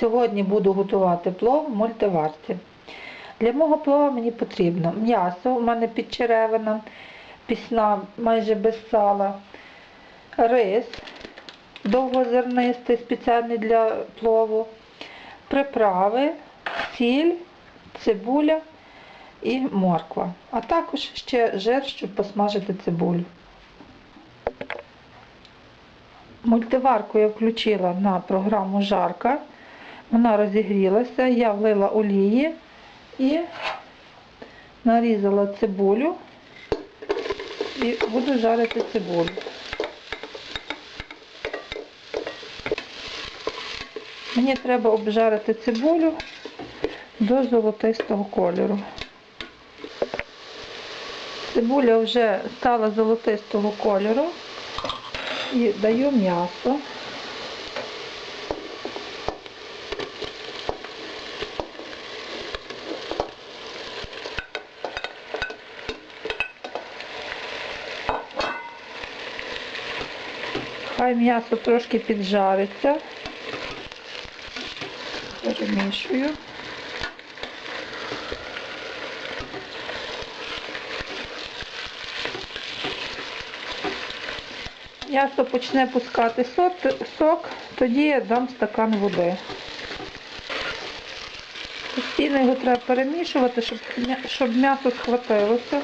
Сьогодні буду готувати плов в мультиварці. Для мого плова мені потрібно м'ясо, у мене підчеревина, пісна майже без сала, рис довгозернистий, спеціальний для плову, приправи, сіль, цибуля і морква. А також ще жир, щоб посмажити цибулю. Мультиварку я включила на програму жарка. Вона розігрілася, я влила олії і нарізала цибулю і буду жарити цибулю. Мені треба обжарити цибулю до золотистого кольору. Цибуля вже стала золотистого кольору і даю м'ясо. Хай м'ясо трошки піджариться. Перемішую. М'ясо почне пускати сок, тоді я дам стакан води. Постійно його треба перемішувати, щоб м'ясо схватилося.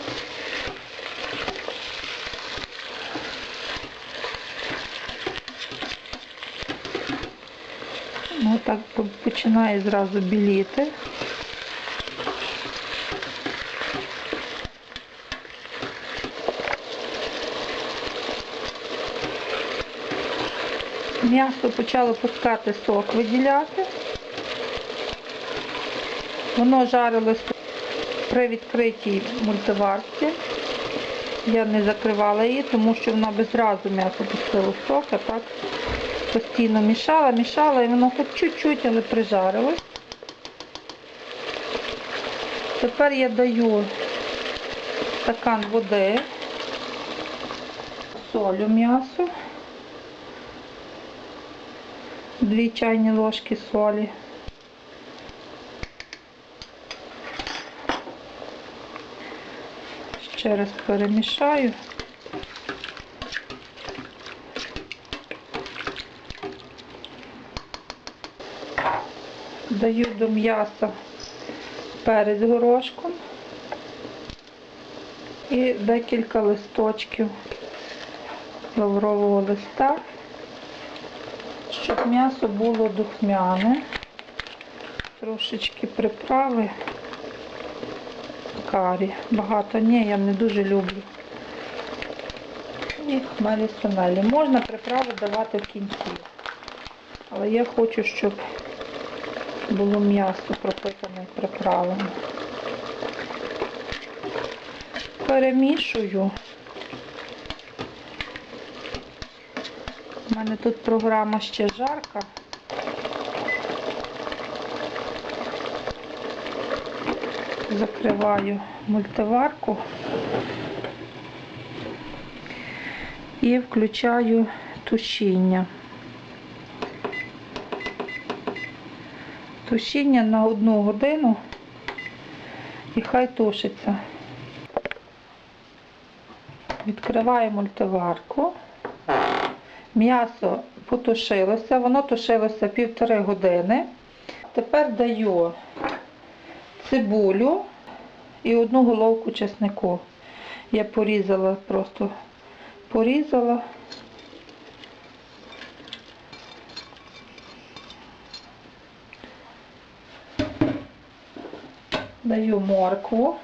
Ну так починає зразу біліти. М'ясо почало пускати сок виділяти. Воно жарилося при відкритій мультиварці. Я не закривала її, тому що вона би зразу м'ясо пустило сок, а так постійно мішала, мішала, і воно хоч чуть-чуть, але прижарилось. Тепер я даю стакан води, солю м'ясо, дві чайні ложки солі. Ще раз перемішаю. Даю до м'яса перець горошком і декілька листочків лаврового листа, щоб м'ясо було духмяне, трошечки приправи карі. Багато ні, я не дуже люблю. І хмелі сунелі. Можна приправи давати в кінці. Але я хочу, щоб було м'ясо пропитане приправами. Перемішую. У мене тут програма ще жарка. Закриваю мультиварку і включаю тушіння. Тушіння на одну годину і хай тушиться. Відкриваю мультиварку. М'ясо потушилося, воно тушилося півтори години. Тепер даю цибулю і одну головку чеснику. Я порізала, просто порізала. Даю моркву.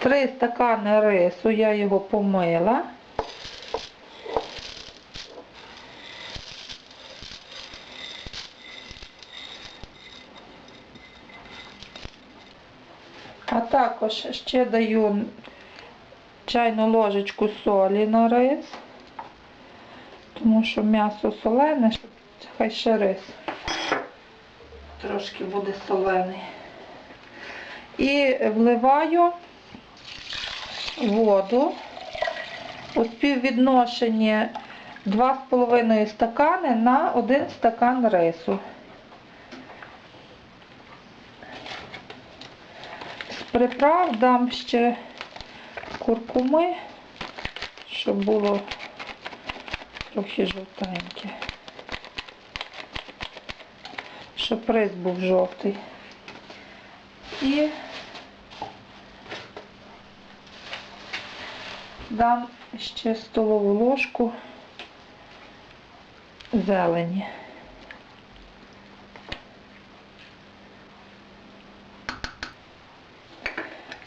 Три стакани рису, я його помила. А також ще даю чайну ложечку солі на рис, тому що м'ясо солене, хай ще рис трошки буде солений. І вливаю воду у співвідношенні 2,5 стакани на 1 стакан рису. Приправ дам ще куркуми, щоб було трохи жовтеньке. Щоб рис був жовтий. І дам ще столову ложку зелені.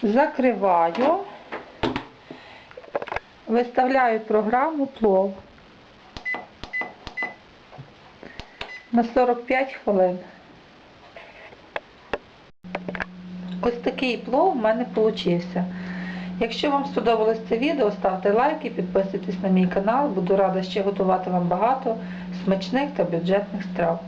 Закриваю, виставляю програму плов на 45 хвилин. Ось такий плов в мене получився. Якщо вам сподобалось це відео, ставте лайки, підписуйтесь на мій канал. Буду рада ще готувати вам багато смачних та бюджетних страв.